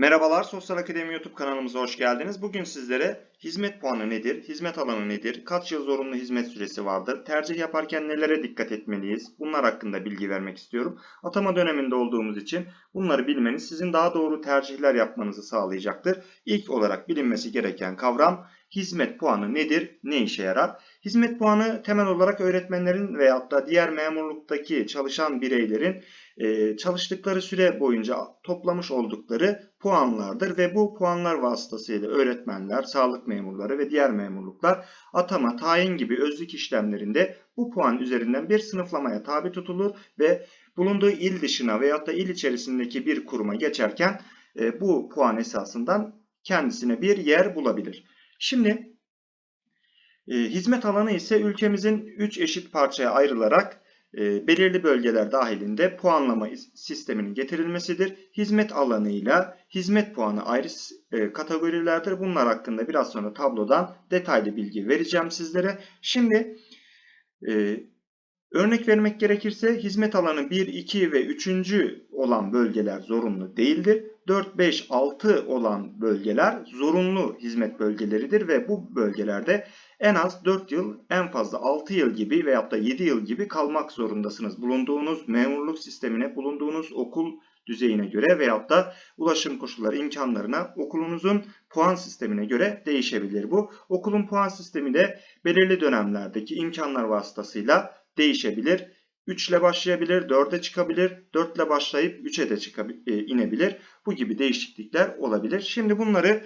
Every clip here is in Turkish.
Merhabalar Sosyal Akademi YouTube kanalımıza hoş geldiniz. Bugün sizlere hizmet puanı nedir, hizmet alanı nedir, kaç yıl zorunlu hizmet süresi vardır, tercih yaparken nelere dikkat etmeliyiz bunlar hakkında bilgi vermek istiyorum. Atama döneminde olduğumuz için bunları bilmeniz sizin daha doğru tercihler yapmanızı sağlayacaktır. İlk olarak bilinmesi gereken kavram hizmet puanı nedir, ne işe yarar? Hizmet puanı temel olarak öğretmenlerin veyahut da diğer memurluktaki çalışan bireylerin e, çalıştıkları süre boyunca toplamış oldukları puanlardır ve bu puanlar vasıtasıyla öğretmenler, sağlık memurları ve diğer memurluklar atama, tayin gibi özlük işlemlerinde bu puan üzerinden bir sınıflamaya tabi tutulur ve bulunduğu il dışına veyahut da il içerisindeki bir kuruma geçerken e, bu puan esasından kendisine bir yer bulabilir. Şimdi e, hizmet alanı ise ülkemizin 3 eşit parçaya ayrılarak e, belirli bölgeler dahilinde puanlama sisteminin getirilmesidir. Hizmet alanıyla hizmet puanı ayrı e, kategorilerdir. Bunlar hakkında biraz sonra tablodan detaylı bilgi vereceğim sizlere. Şimdi e, örnek vermek gerekirse hizmet alanı 1, 2 ve 3. olan bölgeler zorunlu değildir. 4, 5, 6 olan bölgeler zorunlu hizmet bölgeleridir ve bu bölgelerde en az 4 yıl, en fazla 6 yıl gibi veyahut da 7 yıl gibi kalmak zorundasınız. Bulunduğunuz memurluk sistemine, bulunduğunuz okul düzeyine göre veyahut da ulaşım koşulları imkanlarına okulunuzun puan sistemine göre değişebilir bu. Okulun puan sistemi de belirli dönemlerdeki imkanlar vasıtasıyla değişebilir. 3 ile başlayabilir, 4'e çıkabilir, 4 ile başlayıp 3'e de e, inebilir. Bu gibi değişiklikler olabilir. Şimdi bunları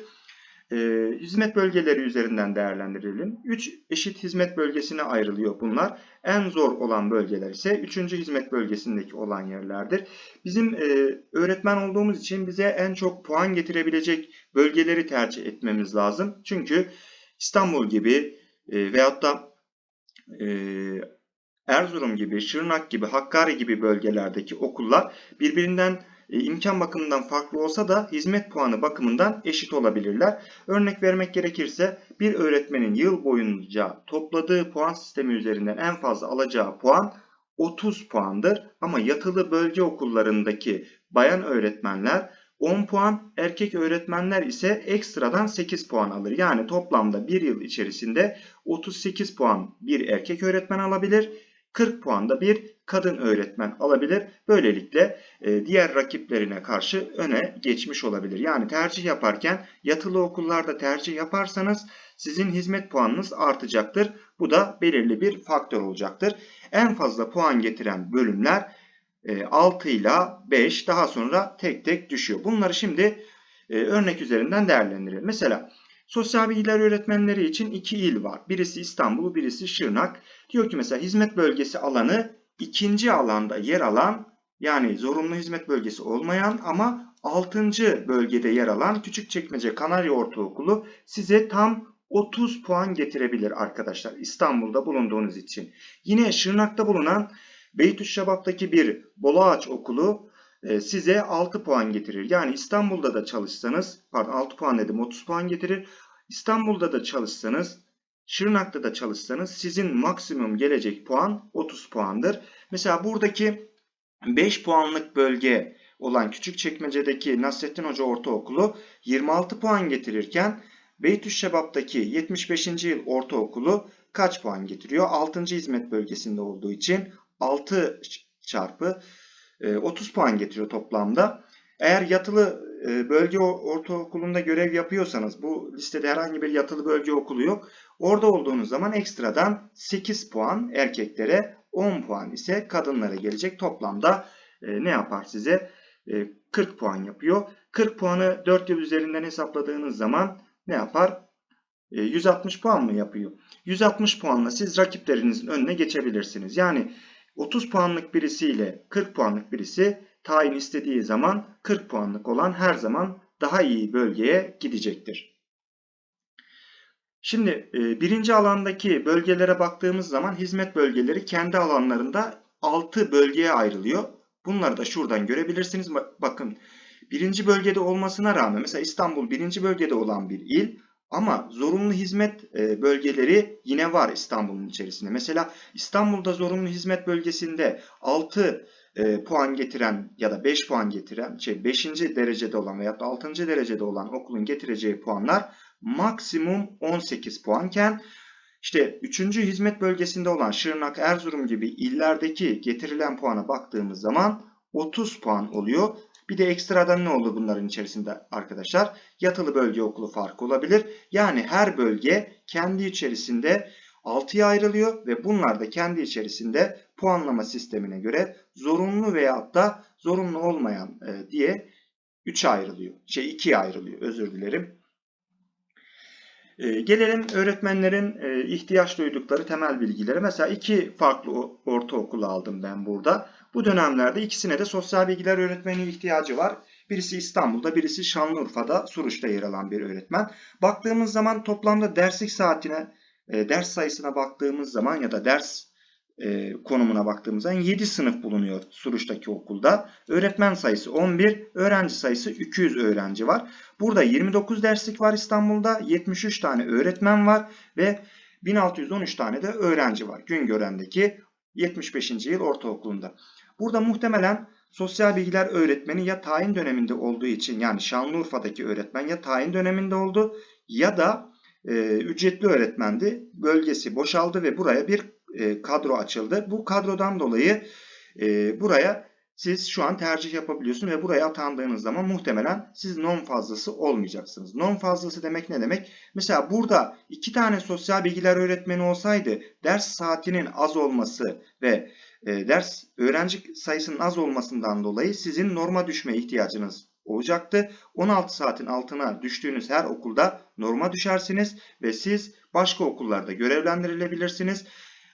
e, hizmet bölgeleri üzerinden değerlendirelim. 3 eşit hizmet bölgesine ayrılıyor bunlar. En zor olan bölgeler ise 3. hizmet bölgesindeki olan yerlerdir. Bizim e, öğretmen olduğumuz için bize en çok puan getirebilecek bölgeleri tercih etmemiz lazım. Çünkü İstanbul gibi e, veyahut da e, Erzurum gibi, Şırnak gibi, Hakkari gibi bölgelerdeki okullar birbirinden e, imkan bakımından farklı olsa da hizmet puanı bakımından eşit olabilirler. Örnek vermek gerekirse bir öğretmenin yıl boyunca topladığı puan sistemi üzerinden en fazla alacağı puan 30 puandır. Ama yatılı bölge okullarındaki bayan öğretmenler 10 puan, erkek öğretmenler ise ekstradan 8 puan alır. Yani toplamda bir yıl içerisinde 38 puan bir erkek öğretmen alabilir. 40 puanda bir kadın öğretmen alabilir. Böylelikle e, diğer rakiplerine karşı öne geçmiş olabilir. Yani tercih yaparken yatılı okullarda tercih yaparsanız sizin hizmet puanınız artacaktır. Bu da belirli bir faktör olacaktır. En fazla puan getiren bölümler 6 ile 5 daha sonra tek tek düşüyor. Bunları şimdi e, örnek üzerinden değerlendirelim. Mesela Sosyal bilgiler öğretmenleri için iki il var. Birisi İstanbul, birisi Şırnak. Diyor ki mesela hizmet bölgesi alanı ikinci alanda yer alan yani zorunlu hizmet bölgesi olmayan ama altıncı bölgede yer alan Küçükçekmece Kanarya Ortaokulu size tam 30 puan getirebilir arkadaşlar İstanbul'da bulunduğunuz için. Yine Şırnak'ta bulunan Beytüşşebap'taki bir Boluağaç Okulu size 6 puan getirir. Yani İstanbul'da da çalışsanız, pardon 6 puan dedim 30 puan getirir. İstanbul'da da çalışsanız, Şırnak'ta da çalışsanız sizin maksimum gelecek puan 30 puandır. Mesela buradaki 5 puanlık bölge olan Küçükçekmece'deki Nasrettin Hoca Ortaokulu 26 puan getirirken Beytüşşebap'taki 75. yıl ortaokulu kaç puan getiriyor? 6. hizmet bölgesinde olduğu için 6 çarpı 30 e, puan getiriyor toplamda. Eğer yatılı e, bölge ortaokulunda görev yapıyorsanız bu listede herhangi bir yatılı bölge okulu yok. Orada olduğunuz zaman ekstradan 8 puan erkeklere 10 puan ise kadınlara gelecek. Toplamda e, ne yapar size? 40 puan yapıyor. 40 puanı 4 yıl üzerinden hesapladığınız zaman ne yapar? 160 puan mı yapıyor? 160 puanla siz rakiplerinizin önüne geçebilirsiniz. Yani 30 puanlık birisiyle 40 puanlık birisi tayin istediği zaman 40 puanlık olan her zaman daha iyi bölgeye gidecektir. Şimdi e, birinci alandaki bölgelere baktığımız zaman hizmet bölgeleri kendi alanlarında 6 bölgeye ayrılıyor. Bunları da şuradan görebilirsiniz. Bakın birinci bölgede olmasına rağmen mesela İstanbul birinci bölgede olan bir il ama zorunlu hizmet e, bölgeleri yine var İstanbul'un içerisinde. Mesela İstanbul'da zorunlu hizmet bölgesinde 6 e, puan getiren ya da 5 puan getiren, şey 5. derecede olan veya da 6. derecede olan okulun getireceği puanlar maksimum 18 puanken işte 3. hizmet bölgesinde olan Şırnak, Erzurum gibi illerdeki getirilen puana baktığımız zaman 30 puan oluyor. Bir de ekstradan ne olur bunların içerisinde arkadaşlar? Yatılı bölge okulu farkı olabilir. Yani her bölge kendi içerisinde 6'ya ayrılıyor ve bunlar da kendi içerisinde puanlama sistemine göre zorunlu veyahut da zorunlu olmayan e, diye 3'e ayrılıyor. Şey 2'ye ayrılıyor özür dilerim. E, gelelim öğretmenlerin e, ihtiyaç duydukları temel bilgileri. Mesela iki farklı ortaokulu aldım ben burada. Bu dönemlerde ikisine de sosyal bilgiler öğretmeni ihtiyacı var. Birisi İstanbul'da, birisi Şanlıurfa'da, Suruç'ta yer alan bir öğretmen. Baktığımız zaman toplamda derslik saatine, e, ders sayısına baktığımız zaman ya da ders e, konumuna baktığımız zaman 7 sınıf bulunuyor Suruç'taki okulda. Öğretmen sayısı 11, öğrenci sayısı 200 öğrenci var. Burada 29 derslik var İstanbul'da, 73 tane öğretmen var ve 1613 tane de öğrenci var. Güngören'deki 75. yıl ortaokulunda. Burada muhtemelen sosyal bilgiler öğretmeni ya tayin döneminde olduğu için yani Şanlıurfa'daki öğretmen ya tayin döneminde oldu ya da e, ücretli öğretmendi. Bölgesi boşaldı ve buraya bir e, kadro açıldı. Bu kadrodan dolayı e, buraya siz şu an tercih yapabiliyorsunuz ve buraya atandığınız zaman muhtemelen siz non fazlası olmayacaksınız. Non fazlası demek ne demek? Mesela burada iki tane sosyal bilgiler öğretmeni olsaydı ders saatinin az olması ve e, ders öğrenci sayısının az olmasından dolayı sizin norma düşme ihtiyacınız olacaktı. 16 saatin altına düştüğünüz her okulda norma düşersiniz ve siz başka okullarda görevlendirilebilirsiniz.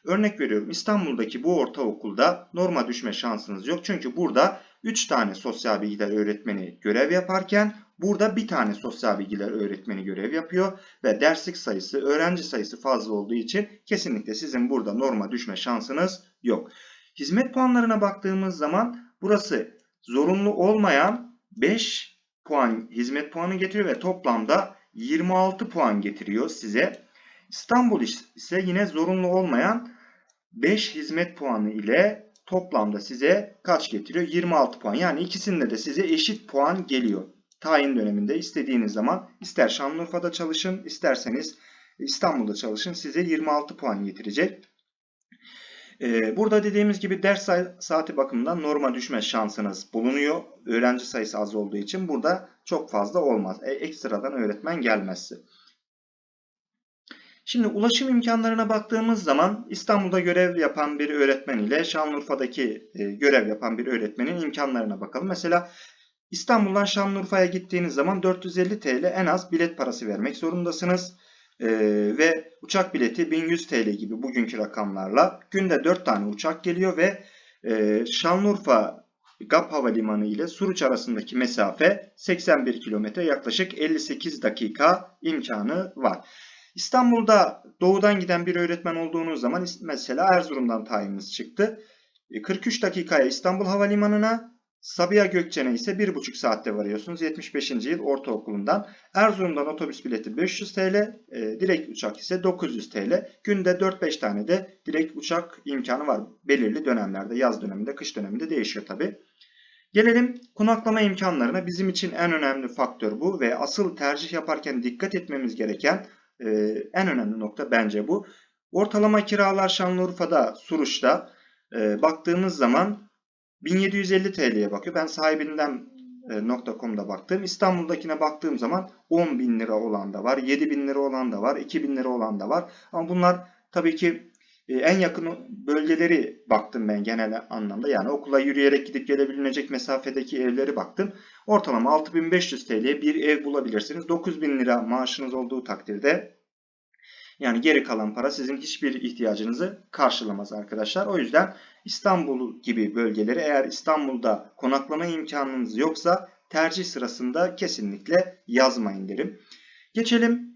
Örnek veriyorum İstanbul'daki bu ortaokulda norma düşme şansınız yok. Çünkü burada 3 tane sosyal bilgiler öğretmeni görev yaparken burada bir tane sosyal bilgiler öğretmeni görev yapıyor ve derslik sayısı, öğrenci sayısı fazla olduğu için kesinlikle sizin burada norma düşme şansınız yok. Hizmet puanlarına baktığımız zaman burası zorunlu olmayan 5 puan hizmet puanı getiriyor ve toplamda 26 puan getiriyor size. İstanbul ise yine zorunlu olmayan 5 hizmet puanı ile toplamda size kaç getiriyor? 26 puan. Yani ikisinde de size eşit puan geliyor. Tayin döneminde istediğiniz zaman ister Şanlıurfa'da çalışın isterseniz İstanbul'da çalışın size 26 puan getirecek. Ee, burada dediğimiz gibi ders saati bakımından norma düşme şansınız bulunuyor. Öğrenci sayısı az olduğu için burada çok fazla olmaz. E, ekstradan öğretmen gelmezse. Şimdi ulaşım imkanlarına baktığımız zaman İstanbul'da görev yapan bir öğretmen ile Şanlıurfa'daki e, görev yapan bir öğretmenin imkanlarına bakalım. Mesela İstanbul'dan Şanlıurfa'ya gittiğiniz zaman 450 TL en az bilet parası vermek zorundasınız. Ee, ve uçak bileti 1100 TL gibi bugünkü rakamlarla günde 4 tane uçak geliyor ve e, Şanlıurfa GAP Havalimanı ile Suruç arasındaki mesafe 81 kilometre yaklaşık 58 dakika imkanı var. İstanbul'da doğudan giden bir öğretmen olduğunuz zaman mesela Erzurum'dan tayininiz çıktı. 43 e, dakikaya İstanbul Havalimanı'na, Sabiha Gökçen'e ise 1,5 saatte varıyorsunuz 75. yıl ortaokulundan. Erzurum'dan otobüs bileti 500 TL, e, direkt uçak ise 900 TL. Günde 4-5 tane de direkt uçak imkanı var. Belirli dönemlerde, yaz döneminde, kış döneminde değişiyor tabi. Gelelim konaklama imkanlarına. Bizim için en önemli faktör bu ve asıl tercih yaparken dikkat etmemiz gereken e, en önemli nokta bence bu. Ortalama kiralar Şanlıurfa'da, Suruç'ta e, baktığımız zaman 1750 TL'ye bakıyor. Ben sahibinden e, .com'da baktım. İstanbul'dakine baktığım zaman 10 bin lira olan da var, 7 bin lira olan da var, 2 bin lira olan da var. Ama bunlar tabii ki en yakın bölgeleri baktım ben genel anlamda. Yani okula yürüyerek gidip gelebilecek mesafedeki evleri baktım. Ortalama 6500 TL'ye bir ev bulabilirsiniz. 9000 lira maaşınız olduğu takdirde yani geri kalan para sizin hiçbir ihtiyacınızı karşılamaz arkadaşlar. O yüzden İstanbul gibi bölgeleri eğer İstanbul'da konaklama imkanınız yoksa tercih sırasında kesinlikle yazmayın derim. Geçelim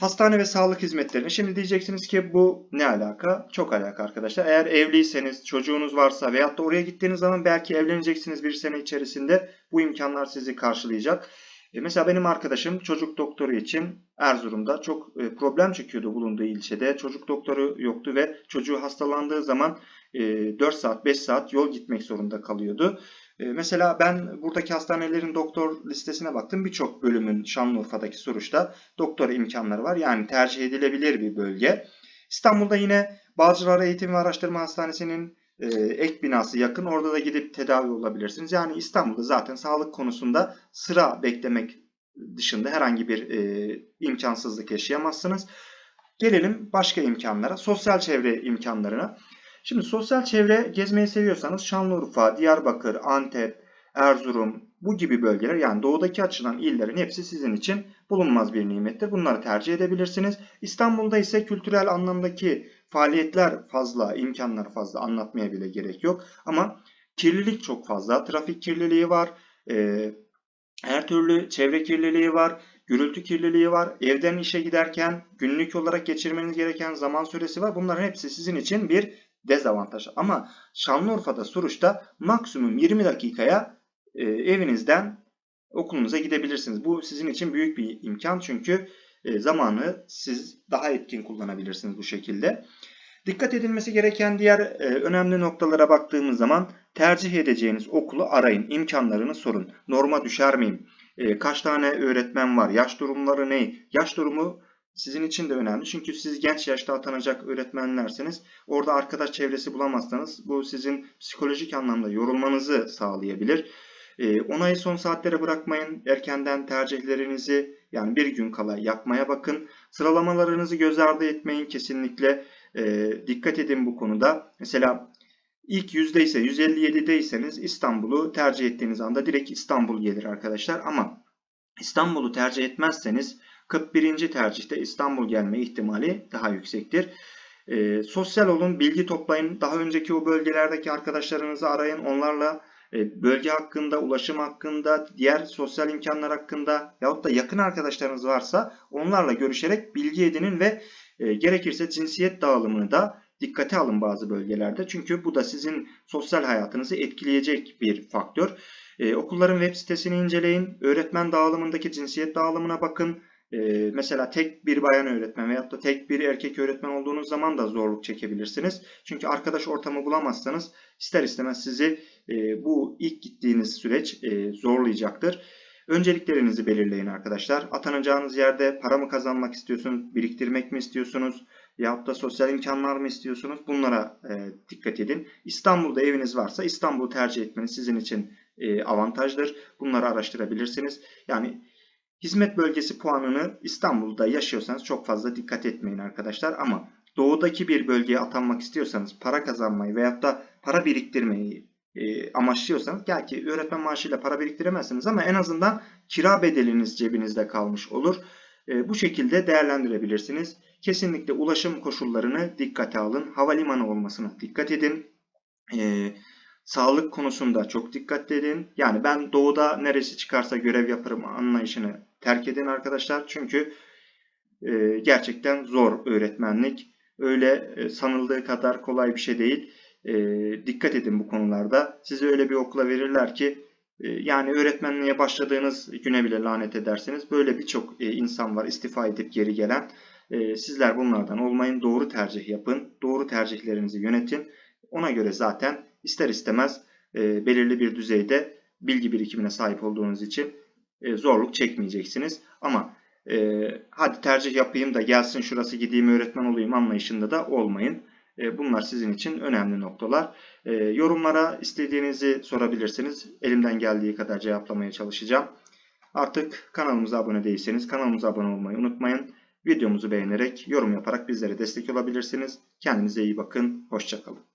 hastane ve sağlık hizmetlerine. Şimdi diyeceksiniz ki bu ne alaka? Çok alaka arkadaşlar. Eğer evliyseniz, çocuğunuz varsa veyahut da oraya gittiğiniz zaman belki evleneceksiniz bir sene içerisinde bu imkanlar sizi karşılayacak. E mesela benim arkadaşım çocuk doktoru için Erzurum'da çok e, problem çekiyordu bulunduğu ilçede. Çocuk doktoru yoktu ve çocuğu hastalandığı zaman e, 4 saat 5 saat yol gitmek zorunda kalıyordu. E, mesela ben buradaki hastanelerin doktor listesine baktım. Birçok bölümün Şanlıurfa'daki Suruç'ta doktor imkanları var. Yani tercih edilebilir bir bölge. İstanbul'da yine Bağcılar Eğitim ve Araştırma Hastanesi'nin e, ek binası yakın. Orada da gidip tedavi olabilirsiniz. Yani İstanbul'da zaten sağlık konusunda sıra beklemek dışında herhangi bir e, imkansızlık yaşayamazsınız. Gelelim başka imkanlara, sosyal çevre imkanlarına. Şimdi sosyal çevre gezmeyi seviyorsanız Şanlıurfa, Diyarbakır, Antep, Erzurum bu gibi bölgeler yani doğudaki açılan illerin hepsi sizin için bulunmaz bir nimettir. Bunları tercih edebilirsiniz. İstanbul'da ise kültürel anlamdaki faaliyetler fazla, imkanlar fazla anlatmaya bile gerek yok. Ama kirlilik çok fazla. Trafik kirliliği var. Ee, her türlü çevre kirliliği var. Gürültü kirliliği var. Evden işe giderken günlük olarak geçirmeniz gereken zaman süresi var. Bunların hepsi sizin için bir dezavantaj. Ama Şanlıurfa'da, Suruç'ta maksimum 20 dakikaya e, evinizden okulunuza gidebilirsiniz. Bu sizin için büyük bir imkan çünkü e, zamanı siz daha etkin kullanabilirsiniz bu şekilde. Dikkat edilmesi gereken diğer e, önemli noktalara baktığımız zaman tercih edeceğiniz okulu arayın, imkanlarını sorun. Norma düşer miyim? E, kaç tane öğretmen var? Yaş durumları ne? Yaş durumu sizin için de önemli. Çünkü siz genç yaşta atanacak öğretmenlerseniz orada arkadaş çevresi bulamazsanız bu sizin psikolojik anlamda yorulmanızı sağlayabilir. E, onayı son saatlere bırakmayın. Erkenden tercihlerinizi yani bir gün kala yapmaya bakın. Sıralamalarınızı göz ardı etmeyin kesinlikle. E, dikkat edin bu konuda. Mesela ilk yüzde ise 157'deyseniz İstanbul'u tercih ettiğiniz anda direkt İstanbul gelir arkadaşlar. Ama İstanbul'u tercih etmezseniz 41. tercihte İstanbul gelme ihtimali daha yüksektir. E, sosyal olun, bilgi toplayın. Daha önceki o bölgelerdeki arkadaşlarınızı arayın. Onlarla e, bölge hakkında, ulaşım hakkında, diğer sosyal imkanlar hakkında yahut da yakın arkadaşlarınız varsa onlarla görüşerek bilgi edinin ve e, gerekirse cinsiyet dağılımını da dikkate alın bazı bölgelerde. Çünkü bu da sizin sosyal hayatınızı etkileyecek bir faktör. E, okulların web sitesini inceleyin. Öğretmen dağılımındaki cinsiyet dağılımına bakın. Ee, mesela tek bir bayan öğretmen veyahut da tek bir erkek öğretmen olduğunuz zaman da zorluk çekebilirsiniz. Çünkü arkadaş ortamı bulamazsanız ister istemez sizi e, bu ilk gittiğiniz süreç e, zorlayacaktır. Önceliklerinizi belirleyin arkadaşlar. Atanacağınız yerde para mı kazanmak istiyorsunuz, biriktirmek mi istiyorsunuz yahut da sosyal imkanlar mı istiyorsunuz? Bunlara e, dikkat edin. İstanbul'da eviniz varsa İstanbul'u tercih etmeniz sizin için e, avantajdır. Bunları araştırabilirsiniz. Yani Hizmet bölgesi puanını İstanbul'da yaşıyorsanız çok fazla dikkat etmeyin arkadaşlar. Ama doğudaki bir bölgeye atanmak istiyorsanız para kazanmayı veyahut da para biriktirmeyi e, amaçlıyorsanız belki öğretmen maaşıyla para biriktiremezsiniz ama en azından kira bedeliniz cebinizde kalmış olur. E, bu şekilde değerlendirebilirsiniz. Kesinlikle ulaşım koşullarını dikkate alın. Havalimanı olmasına dikkat edin. E, sağlık konusunda çok dikkat edin. Yani ben doğuda neresi çıkarsa görev yaparım anlayışını terk edin arkadaşlar. Çünkü e, gerçekten zor öğretmenlik. Öyle e, sanıldığı kadar kolay bir şey değil. E, dikkat edin bu konularda. Sizi öyle bir okula verirler ki e, yani öğretmenliğe başladığınız güne bile lanet edersiniz. Böyle birçok e, insan var istifa edip geri gelen. E, sizler bunlardan olmayın. Doğru tercih yapın. Doğru tercihlerinizi yönetin. Ona göre zaten ister istemez e, belirli bir düzeyde bilgi birikimine sahip olduğunuz için e, zorluk çekmeyeceksiniz. Ama e, hadi tercih yapayım da gelsin şurası gideyim öğretmen olayım anlayışında da olmayın. E, bunlar sizin için önemli noktalar. E, yorumlara istediğinizi sorabilirsiniz. Elimden geldiği kadar cevaplamaya çalışacağım. Artık kanalımıza abone değilseniz kanalımıza abone olmayı unutmayın. Videomuzu beğenerek, yorum yaparak bizlere destek olabilirsiniz. Kendinize iyi bakın. Hoşçakalın.